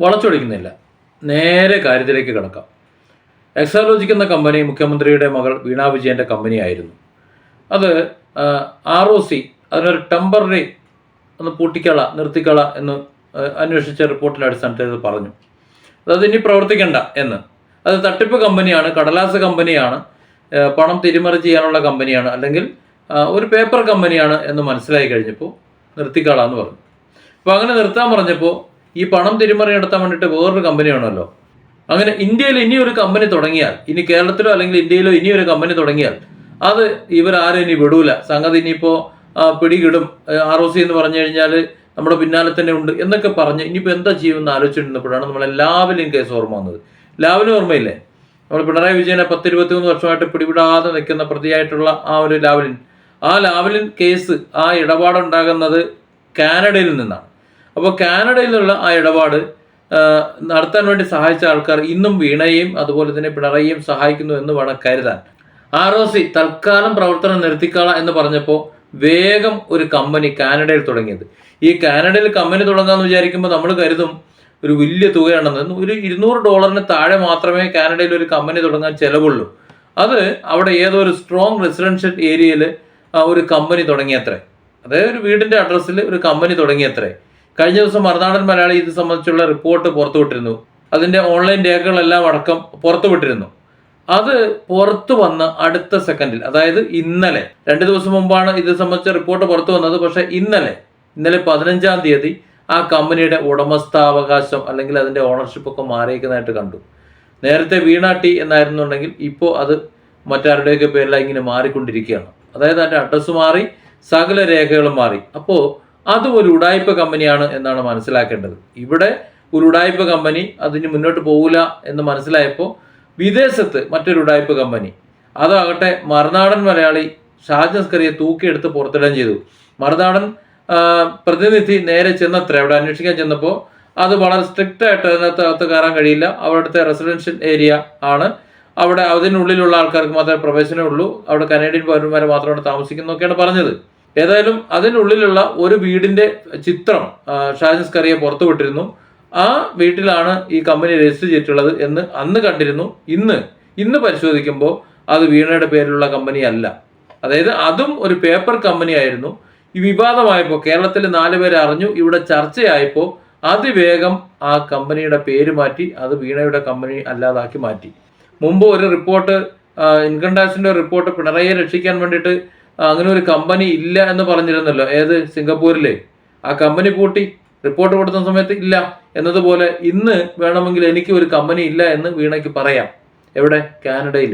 വളച്ചൊടിക്കുന്നില്ല. നേരെ കാര്യത്തിലേക്ക് കിടക്കാം. എക്സാലോജിക് എന്ന കമ്പനി മുഖ്യമന്ത്രിയുടെ മകൾ വീണ വിജയന്റെ കമ്പനിയായിരുന്നു. അത് ആർ ഒ സി അതിനൊരു ടെമ്പററി ഒന്ന് പൂട്ടിക്കള നിർത്തിക്കള എന്ന് അന്വേഷിച്ച റിപ്പോർട്ടിന്റെ അടിസ്ഥാനത്തിൽ ഇത് പറഞ്ഞു. അതായത് ഇനി പ്രവർത്തിക്കണ്ട എന്ന്. അത് തട്ടിപ്പ് കമ്പനിയാണ് കടലാസ് കമ്പനിയാണ് പണം തിരിമറി ചെയ്യാനുള്ള കമ്പനിയാണ് അല്ലെങ്കിൽ ഒരു പേപ്പർ കമ്പനിയാണ് എന്ന് മനസ്സിലായി കഴിഞ്ഞപ്പോൾ നിർത്തിക്കള എന്ന് പറഞ്ഞു. അപ്പോൾ അങ്ങനെ നിർത്താൻ പറഞ്ഞപ്പോൾ ഈ പണം തിരിമറി നടത്താൻ വേണ്ടിയിട്ട് വേറൊരു കമ്പനി വേണമല്ലോ അങ്ങനെ ഇന്ത്യയിൽ ഇനി ഒരു കമ്പനി തുടങ്ങിയാൽ ഇനി കേരളത്തിലോ അല്ലെങ്കിൽ ഇന്ത്യയിലോ ഇനി ഒരു കമ്പനി തുടങ്ങിയാൽ അത് ഇവരാരും ഇനി വിടൂല. സംഗതി ഇനിയിപ്പോൾ പിടികിടും. ആർ ഒ സി എന്ന് പറഞ്ഞു കഴിഞ്ഞാൽ നമ്മുടെ പിന്നാലെ തന്നെ ഉണ്ട് എന്നൊക്കെ പറഞ്ഞ് ഇനിയിപ്പോൾ എന്താ ചെയ്യുമെന്ന് ആലോചിച്ചിരുന്നപ്പോഴാണ് നമ്മളെ ലാവലിൻ കേസ് ഓർമ്മ വന്നത്. ലാവലിൻ ഓർമ്മയില്ലേ? നമ്മൾ പിണറായി വിജയനെ പത്തിരുപത്തി മൂന്ന് വർഷമായിട്ട് പിടിവിടാതെ നിൽക്കുന്ന പ്രതിയായിട്ടുള്ള ആ ഒരു ലാവലിൻ. ആ ലാവലിൻ കേസ് ആ ഇടപാടുണ്ടാകുന്നത് കാനഡയിൽ നിന്നാണ്. അപ്പോൾ കാനഡയിലുള്ള ആ ഇടപാട് നടത്താൻ വേണ്ടി സഹായിച്ച ആൾക്കാർ ഇന്നും വീണയും അതുപോലെ തന്നെ പിണറായിയും സഹായിക്കുന്നു എന്ന് വേണം കരുതാൻ. ആർ ഒ സി തൽക്കാലം പ്രവർത്തനം നിർത്തിക്കള എന്ന് പറഞ്ഞപ്പോൾ വേഗം ഒരു കമ്പനി കാനഡയിൽ തുടങ്ങിയത്. ഈ കാനഡയിൽ കമ്പനി തുടങ്ങാന്ന് വിചാരിക്കുമ്പോൾ നമ്മൾ കരുതും ഒരു വലിയ തുകയാണെന്ന്. ഒരു ഇരുന്നൂറ് ഡോളറിന് താഴെ മാത്രമേ കാനഡയിൽ ഒരു കമ്പനി തുടങ്ങാൻ ചിലവുള്ളൂ. അത് അവിടെ ഏതോ ഒരു സ്ട്രോങ് റെസിഡൻഷ്യൽ ഏരിയയിൽ ഒരു കമ്പനി തുടങ്ങിയത്രേ. അതായത് ഒരു വീടിന്റെ അഡ്രസ്സിൽ ഒരു കമ്പനി തുടങ്ങിയത്രേ. കഴിഞ്ഞ ദിവസം മറുനാടൻ മലയാളി ഇത് സംബന്ധിച്ചുള്ള റിപ്പോർട്ട് പുറത്തുവിട്ടിരുന്നു അതിന്റെ ഓൺലൈൻ രേഖകളെല്ലാം അടക്കം പുറത്തുവിട്ടിരുന്നു അത് പുറത്തു വന്ന അടുത്ത സെക്കൻഡിൽ അതായത് ഇന്നലെ. രണ്ട് ദിവസം മുമ്പാണ് ഇത് സംബന്ധിച്ച റിപ്പോർട്ട് പുറത്തു വന്നത് പക്ഷേ ഇന്നലെ ഇന്നലെ പതിനഞ്ചാം തീയതി ആ കമ്പനിയുടെ ഉടമസ്ഥാവകാശം അല്ലെങ്കിൽ അതിന്റെ ഓണർഷിപ്പ് ഒക്കെ മാറിയിരിക്കുന്നതായിട്ട് കണ്ടു. നേരത്തെ വീണ ടി എന്നായിരുന്നുണ്ടെങ്കിൽ ഇപ്പോൾ അത് മറ്റാരുടെയൊക്കെ പേരിലായി ഇങ്ങനെ മാറിക്കൊണ്ടിരിക്കുകയാണ്. അതായത് അതിന്റെ അഡ്രസ്സ് മാറി സകല രേഖകളും മാറി. അപ്പോൾ അതും ഒരു ഉടായ്പ കമ്പനിയാണ് എന്നാണ് മനസ്സിലാക്കേണ്ടത്. ഇവിടെ ഒരു ഉടായ്പ കമ്പനി അതിന് മുന്നോട്ട് പോകില്ല എന്ന് മനസ്സിലായപ്പോൾ വിദേശത്ത് മറ്റൊരു ഉടായ്പ കമ്പനി. അതാകട്ടെ മറുനാടൻ മലയാളി ഷാജ് സ്കറിയെ തൂക്കിയെടുത്ത് പുറത്തിടാൻ ചെയ്തു. മറുനാടൻ പ്രതിനിധി നേരെ ചെന്നത്ര അവിടെ അന്വേഷിക്കാൻ ചെന്നപ്പോൾ അത് വളരെ സ്ട്രിക്റ്റ് ആയിട്ട് അതിനകത്ത് അകത്ത് കയറാൻ കഴിയില്ല. അവിടുത്തെ റെസിഡൻഷ്യൽ ഏരിയ ആണ്. അവിടെ അതിനുള്ളിലുള്ള ആൾക്കാർക്ക് മാത്രമേ പ്രവേശനമുള്ളൂ അവിടെ കനേഡിയൻ പൗരന്മാരെ മാത്രമാണ് താമസിക്കുന്നതൊക്കെയാണ് പറഞ്ഞത്. ഏതായാലും അതിനുള്ളിലുള്ള ഒരു വീടിന്റെ ചിത്രം ഷാജൻ സ്കറിയെ പുറത്തു വിട്ടിരുന്നു ആ വീട്ടിലാണ് ഈ കമ്പനി രജിസ്റ്റർ ചെയ്തിട്ടുള്ളത് എന്ന് അന്ന് കണ്ടിരുന്നു. ഇന്ന് ഇന്ന് പരിശോധിക്കുമ്പോൾ അത് വീണയുടെ പേരിലുള്ള കമ്പനി അല്ല അതായത് അതും ഒരു പേപ്പർ കമ്പനി ആയിരുന്നു ഈ വിവാദമായപ്പോൾ കേരളത്തിൽ നാല് പേര് അറിഞ്ഞു ഇവിടെ ചർച്ചയായപ്പോൾ അതിവേഗം ആ കമ്പനിയുടെ പേര് മാറ്റി അത് വീണയുടെ കമ്പനി അല്ലാതാക്കി മാറ്റി. മുമ്പ് ഒരു റിപ്പോർട്ട് ഇൻകം ടാക്സിന്റെ റിപ്പോർട്ട് പിണറായിയെ രക്ഷിക്കാൻ വേണ്ടിയിട്ട് അങ്ങനെ ഒരു കമ്പനി ഇല്ല എന്ന് പറഞ്ഞിരുന്നല്ലോ. ഏത്? സിംഗപ്പൂരിലെ. ആ കമ്പനി പൂട്ടി. റിപ്പോർട്ട് കൊടുത്ത സമയത്ത് ഇല്ല എന്നതുപോലെ ഇന്ന് വേണമെങ്കിൽ എനിക്ക് ഒരു കമ്പനി ഇല്ല എന്ന് വീണയ്ക്ക് പറയാം. എവിടെ? കാനഡയിൽ